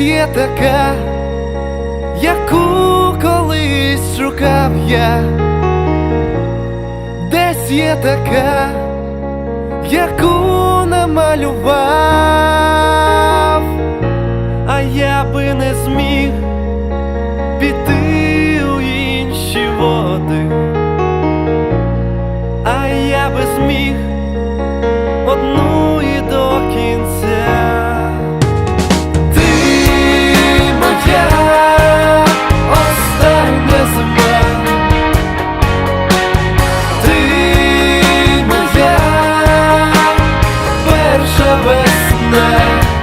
Ось є така, яку колись шукав я, десь є така, яку намалював, а я би не зміг піти у інші води, а я би зміг. что во снах